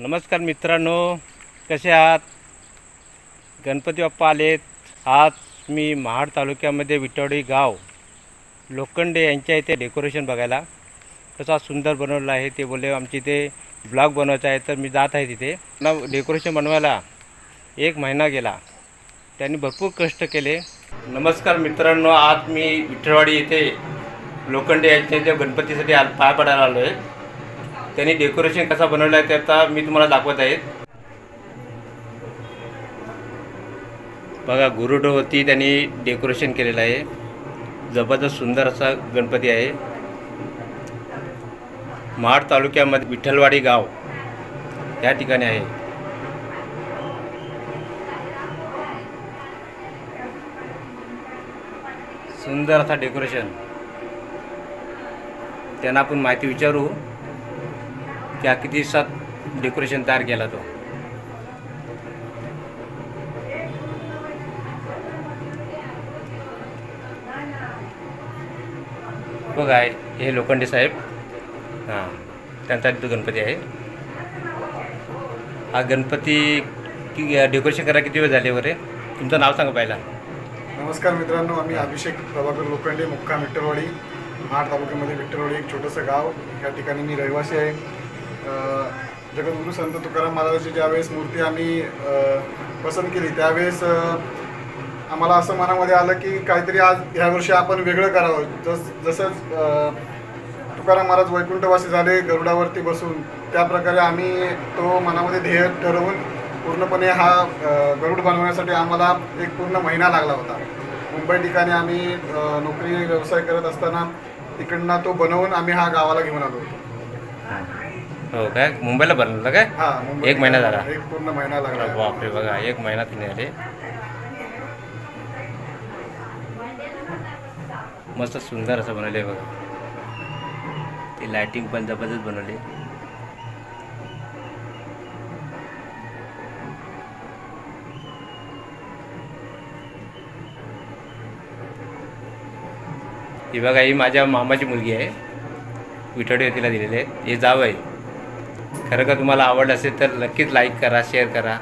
नमस्कार मित्रांनो कसे आहात? गणपती बाप्पा आलेत. आज मी महाड तालुक्यामध्ये विटवडी गाव लोखंडे यांच्या इथे डेकोरेशन बघायला. कसा सुंदर बनवलं आहे ते बोलले. आमची इथे ब्लॉग बनवायचा आहे तर मी जात आहे तिथे. ना डेकोरेशन बनवायला एक महिना गेला. त्यांनी भरपूर कष्ट केले. नमस्कार मित्रांनो आज मी विठ्ठलवाडी येथे लोखंडे यांच्या इथे गणपतीसाठी आ पाय पडायला आलो आहे त्यांनी डेकोरेशन कसा बनवलं आहे त्याचा आता मी तुम्हाला दाखवत आहे. बघा गुरुडवरती त्यांनी डेकोरेशन केलेलं आहे. जबरदस्त सुंदर असा गणपती आहे. महाड तालुक्यामध्ये विठ्ठलवाडी गाव या ठिकाणी आहे. सुंदर असा डेकोरेशन. त्यांना आपण माहिती विचारू. त्या किती दिवसात डेकोरेशन तयार केला तो? बघा हे लोखंडे साहेब. हां त्यांचा तो गणपती आहे. हा गणपती की डेकोरेशन करा किती वेळ झाले वगैरे तुमचं नाव सांगा पहिला. नमस्कार मित्रांनो आम्ही अभिषेक प्रभाकर लोखंडे मुक्काम विठ्ठलवाडी महाड तालुक्यामध्ये विठ्ठलवाडी एक छोटंसं गाव. या ठिकाणी मी रहिवासी आहे. जगद्गुरू संत तुकाराम महाराजांची ज्यावेळेस मूर्ती आम्ही पसंत केली त्यावेळेस आम्हाला असं मनामध्ये आलं की काहीतरी आज ह्या वर्षी आपण वेगळं करावं. जस जसंच तुकाराम महाराज वैकुंठवासी झाले गरुडावरती बसून त्या प्रकारे आम्ही तो मनामध्ये ध्येय ठरवून पूर्णपणे हा गरुड बनवण्यासाठी आम्हाला एक पूर्ण महिना लागला होता. मुंबई ठिकाणी आम्ही नोकरी व्यवसाय करत असताना तिकडनं तो बनवून आम्ही हा गावाला घेऊन आलो होतो. हो काय? मुंबईला बनवलं काय? हा मुंबई एक महिना झाला. एक पूर्ण महिना लागला. बापरे बघा एक महिना तिने आले. मस्त सुंदर असं बनवले बघा. ते लायटिंग पण जबरदस्त बनवले. ही बघा ही माझ्या मामाची मुलगी आहे. विठडे तिला दिलेले. आहेत हे जाव आहे खरं का तुम्हाला आवडलं असेल तर नक्कीच लाईक करा शेअर करा.